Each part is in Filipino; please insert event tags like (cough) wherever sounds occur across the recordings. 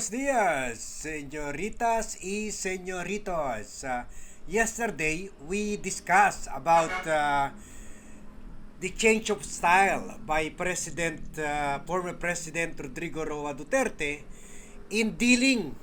buenos días, señoritas y señoritos. Uh, yesterday, we discussed about uh, the change of style by President, uh, former President Rodrigo Roa Duterte in dealing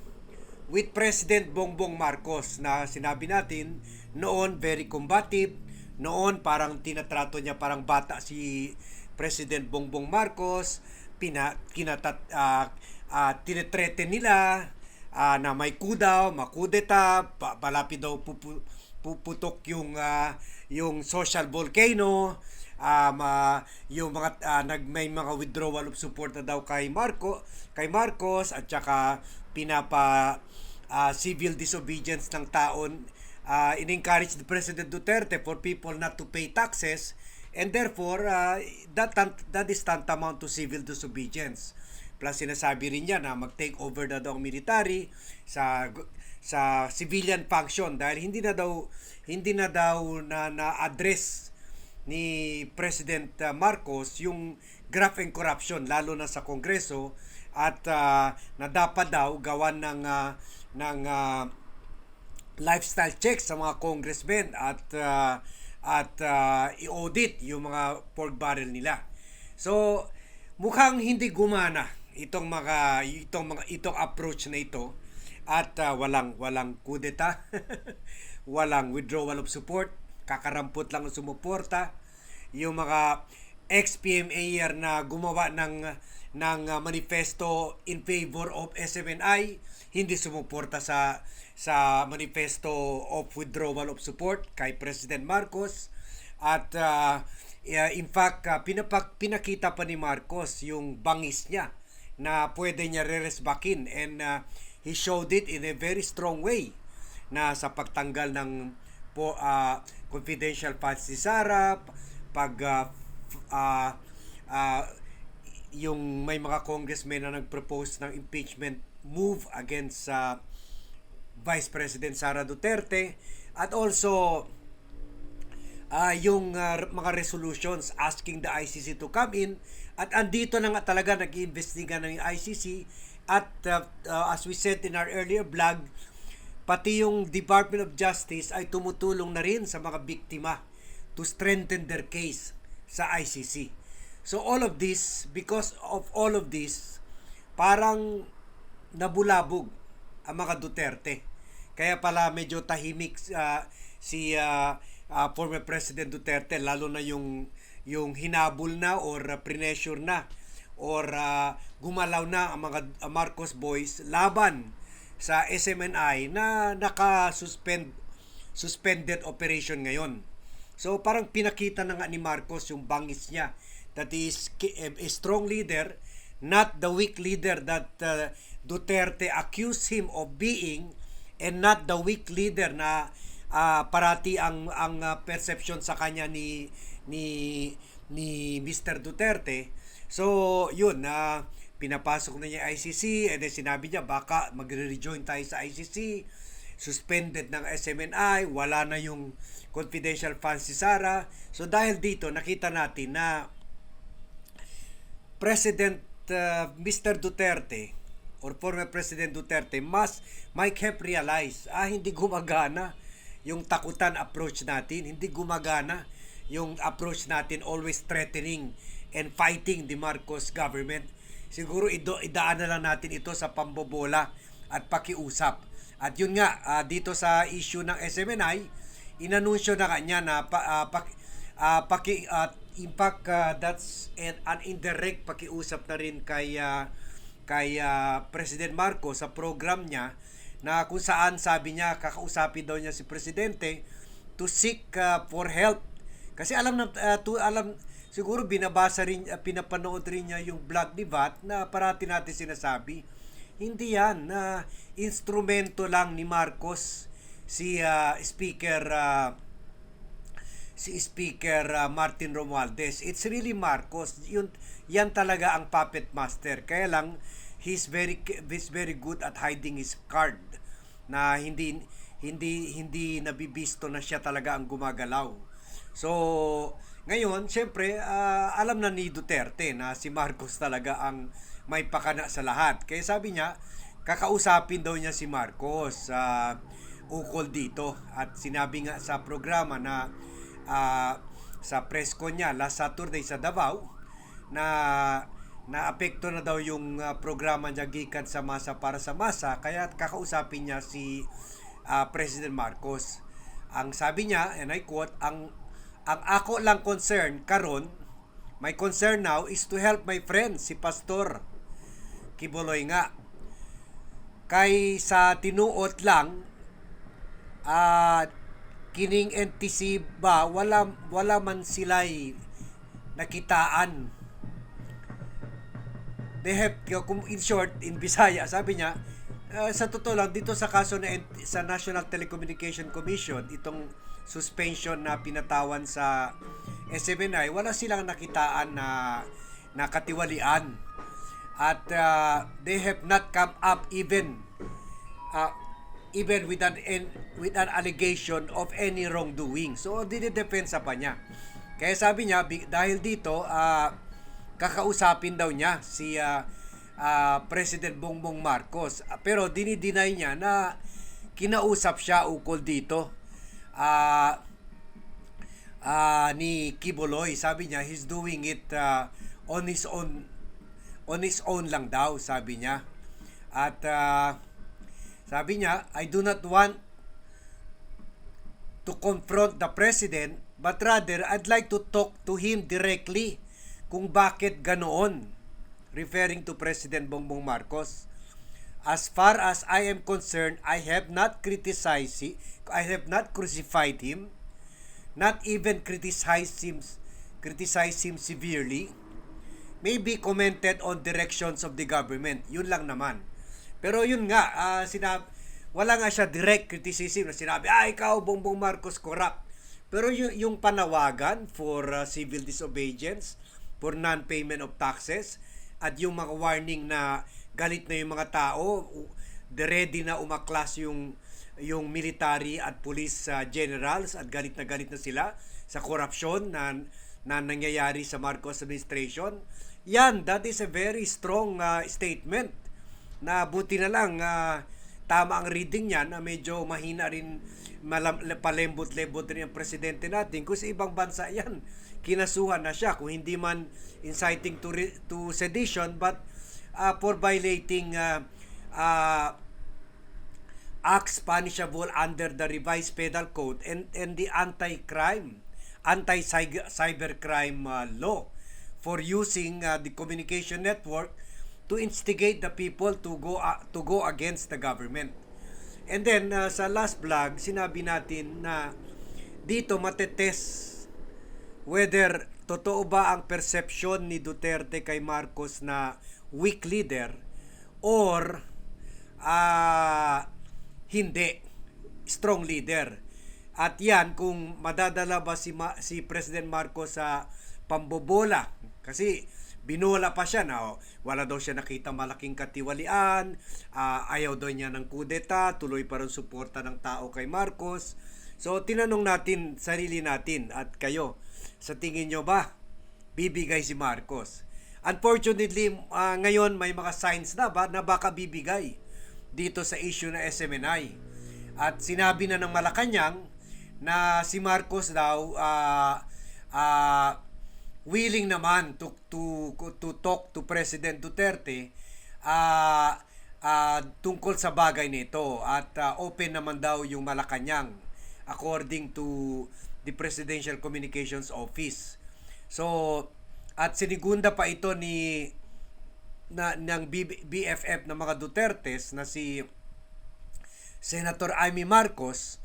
with President Bongbong Marcos na sinabi natin noon very combative, noon parang tinatrato niya parang bata si President Bongbong Marcos, pina, kinatat, uh, uh, tinetrete nila uh, na may kudaw, makudeta, pa, palapit daw pupu, puputok yung uh, yung social volcano, um, uh, yung mga uh, nag may mga withdrawal of support na daw kay Marco, kay Marcos at saka pinapa uh, civil disobedience ng taon uh, in-encourage the President Duterte for people not to pay taxes and therefore uh, that that is tantamount to civil disobedience. Plus sinasabi rin niya na mag-take over na daw ang military sa sa civilian function dahil hindi na daw hindi na daw na na-address ni President uh, Marcos yung graft and corruption lalo na sa Kongreso at uh, na dapat daw gawan ng uh, ng uh, lifestyle check sa mga congressmen at uh, at uh, i-audit yung mga pork barrel nila. So mukhang hindi gumana itong mga itong mga itong approach na ito at uh, walang walang kudeta (laughs) walang withdrawal of support kakarampot lang ang sumuporta. Yung mga ex-PMAer na gumawa ng ng uh, manifesto in favor of SMNI hindi sumuporta sa sa manifesto of withdrawal of support kay President Marcos. At uh, in fact uh, pinapak, pinakita pa ni Marcos yung bangis niya na pwede niya re-resbakin and uh, he showed it in a very strong way na sa pagtanggal ng po uh, confidential funds si Sara pag uh, uh, uh, yung may mga congressmen na nag-propose ng impeachment move against uh, Vice President Sara Duterte at also uh, yung uh, mga resolutions asking the ICC to come in at andito na nga talaga nag-iimbestiga ng ICC at uh, uh, as we said in our earlier vlog, pati yung Department of Justice ay tumutulong na rin sa mga biktima to strengthen their case sa ICC. So all of this, because of all of this, parang nabulabog ang mga Duterte. Kaya pala medyo tahimik uh, si uh, uh, former President Duterte lalo na yung yung hinabol na or uh, pressure na or uh, gumalaw na ang mga uh, Marcos boys laban sa SMNI na naka-suspend suspended operation ngayon. So parang pinakita na nga ni Marcos yung bangis niya that is a strong leader, not the weak leader that uh, Duterte accused him of being and not the weak leader na uh, parati ang ang uh, perception sa kanya ni ni ni Mr. Duterte. So, yun na uh, pinapasok na niya ICC and then sinabi niya baka magre-rejoin tayo sa ICC. Suspended ng SMNI, wala na yung confidential funds si Sara. So dahil dito nakita natin na President uh, Mr. Duterte or former President Duterte must might have realized ah hindi gumagana yung takutan approach natin, hindi gumagana yung approach natin always threatening and fighting the Marcos government. Siguro ido, idaan na lang natin ito sa pambobola at pakiusap. At yun nga, uh, dito sa issue ng SMNI, inanunsyo na kanya na pa, uh, pak, uh, paki, uh, in fact, uh, that's an, an indirect pakiusap na rin kay, uh, kay uh, President Marcos sa program niya na kung saan sabi niya kakausapin daw niya si presidente to seek uh, for help. Kasi alam na uh, to, alam siguro binabasa rin uh, pinapanood rin niya yung vlog ni Vat na parati natin sinasabi. Hindi yan na uh, instrumento lang ni Marcos si uh, speaker uh, si speaker uh, Martin Romualdez. It's really Marcos. Yun yan talaga ang puppet master. Kaya lang he's very he's very good at hiding his card na hindi hindi hindi nabibisto na siya talaga ang gumagalaw So, ngayon, syempre, uh, alam na ni Duterte na si Marcos talaga ang may pakana sa lahat. Kaya sabi niya, kakausapin daw niya si Marcos sa ukol dito at sinabi nga sa programa na ah, sa press niya last Saturday sa Davao na naapekto na daw yung ah, programa niya gikan sa masa para sa masa kaya kakausapin niya si ah, President Marcos. Ang sabi niya, and I quote, ang ang ako lang concern karon, my concern now is to help my friend si Pastor Kibuloy nga. Kay sa tinuot lang ah kining NTC ba wala wala man sila'y nakitaan they have in short in Bisaya sabi niya uh, sa totoo lang dito sa kaso na sa National Telecommunication Commission itong suspension na pinatawan sa SMNI wala silang nakitaan na nakatiwalian at uh, they have not come up even uh, even with an with an allegation of any wrongdoing. So dinidepensa pa niya. Kaya sabi niya dahil dito uh, kakausapin daw niya si ah, ah, President Bongbong Marcos. Pero dinideny niya na kinausap siya ukol dito ah, ah, ni Kiboloy. Sabi niya he's doing it ah, on his own on his own lang daw, sabi niya. At ah, sabi niya, I do not want to confront the president, but rather I'd like to talk to him directly kung bakit ganoon, referring to President Bongbong Marcos. As far as I am concerned, I have not criticized he- I have not crucified him, not even criticized him, criticized him severely. Maybe commented on directions of the government. Yun lang naman. Pero yun nga, ah, sinab wala nga siya direct criticism na sinabi, ah, ikaw, Bongbong Marcos, corrupt. Pero yung, yung panawagan for uh, civil disobedience, for non-payment of taxes, at yung mga warning na galit na yung mga tao, ready na umaklas yung yung military at police uh, generals at galit na galit na sila sa korupsyon na na nangyayari sa Marcos administration. Yan, that is a very strong uh, statement na buti na lang ah, tama ang reading niyan na medyo mahina rin malam, palembot-lembot rin ang presidente natin. Sa ibang bansa yan kinasuhan na siya. Kung hindi man inciting to, re- to sedition but ah, for violating ah, ah, acts punishable under the revised penal code and and the anti-crime anti-cybercrime uh, law for using uh, the communication network to instigate the people to go uh, to go against the government. And then uh, sa last vlog sinabi natin na dito matetest whether totoo ba ang perception ni Duterte kay Marcos na weak leader or ah hindi strong leader. At yan kung madadala ba si Ma- si President Marcos sa pambobola kasi binola pa siya na oh, wala daw siya nakita malaking katiwalian, ah, ayaw daw niya ng kudeta, tuloy pa rin suporta ng tao kay Marcos. So tinanong natin sarili natin at kayo, sa tingin nyo ba bibigay si Marcos? Unfortunately, ah, ngayon may mga signs na ba na baka bibigay dito sa issue na SMNI. At sinabi na ng Malacanang na si Marcos daw ah, ah, willing naman to to to talk to President Duterte ah ah, tungkol sa bagay nito at ah, open naman daw yung Malacanang according to the Presidential Communications Office. So at sinigunda pa ito ni na ng BFF ng mga Dutertes na si Senator Amy Marcos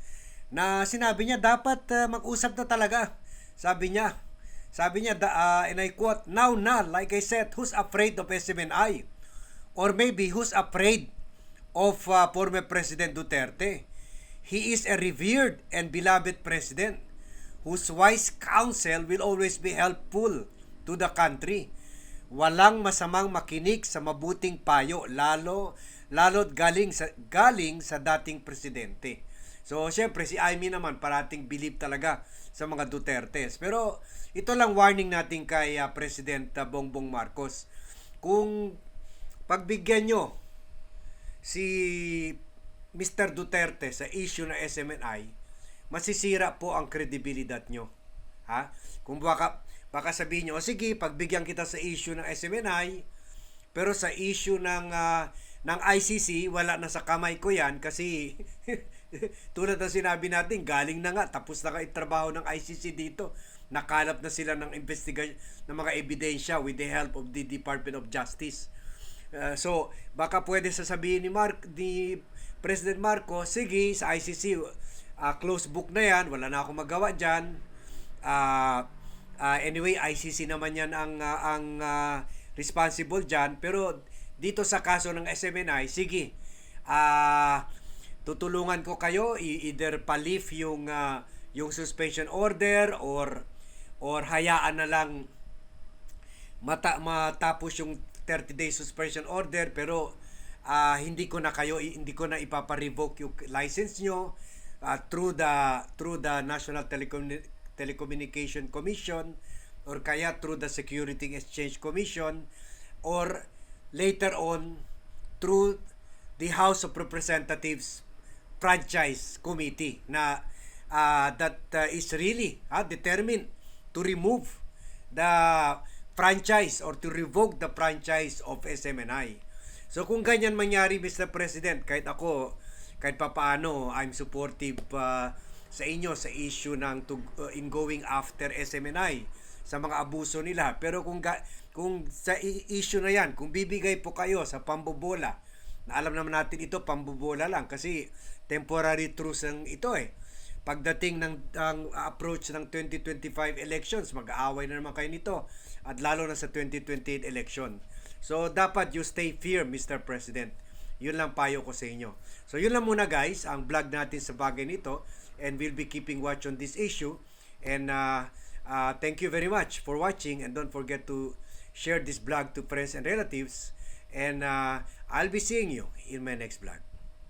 na sinabi niya dapat uh, mag-usap na talaga. Sabi niya, sabi niya, da, uh, and I quote, Now na, like I said, who's afraid of SMNI? Or maybe who's afraid of uh, former President Duterte? He is a revered and beloved president whose wise counsel will always be helpful to the country. Walang masamang makinig sa mabuting payo lalo lalo't galing sa galing sa dating presidente. So, syempre si Amy naman parating believe talaga sa mga Dutertes. Pero ito lang warning natin kay ah, President ah, Bongbong Marcos. Kung pagbigyan nyo si Mr. Duterte sa issue ng SMNI, masisira po ang kredibilidad nyo. Ha? Kung baka, baka sabihin nyo, o sige, pagbigyan kita sa issue ng SMNI, pero sa issue ng ah, ng ICC, wala na sa kamay ko yan kasi (laughs) tulad ng sinabi natin, galing na nga, tapos na ka trabaho ng ICC dito. Nakalap na sila ng investigation ng mga ebidensya with the help of the Department of Justice. Uh, so, baka pwede sasabihin ni Mark ni President Marcos, sige, sa ICC, uh, close book na yan, wala na akong magawa dyan. Uh, uh, anyway, ICC naman yan ang, uh, ang uh, responsible dyan. Pero dito sa kaso ng SMNI, sige, ah tutulungan ko kayo, either palif yung, uh, yung suspension order or or hayaan na lang mata matapos yung 30 day suspension order pero ah, hindi ko na kayo hindi ko na ipapa-revoke yung license nyo ah, through the through the National Telecom- Telecommunication Commission or kaya through the Security Exchange Commission or later on through the House of Representatives franchise committee na ah, that ah, is really ah, determined to remove the franchise or to revoke the franchise of SMNI. So kung ganyan mangyari Mr. President, kahit ako kahit papaano I'm supportive ah, sa inyo sa issue ng to, uh, in going after SMNI sa mga abuso nila. Pero kung ga, kung sa issue na yan, kung bibigay po kayo sa pambobola, na alam naman natin ito pambobola lang kasi temporary truce ang ito eh. Pagdating ng ang approach ng 2025 elections, mag-aaway na naman kayo nito at lalo na sa 2028 election. So dapat you stay firm Mr. President. Yun lang payo ko sa inyo. So yun lang muna guys, ang vlog natin sa bagay nito and we'll be keeping watch on this issue and uh, uh, thank you very much for watching and don't forget to share this vlog to friends and relatives and uh, I'll be seeing you in my next vlog.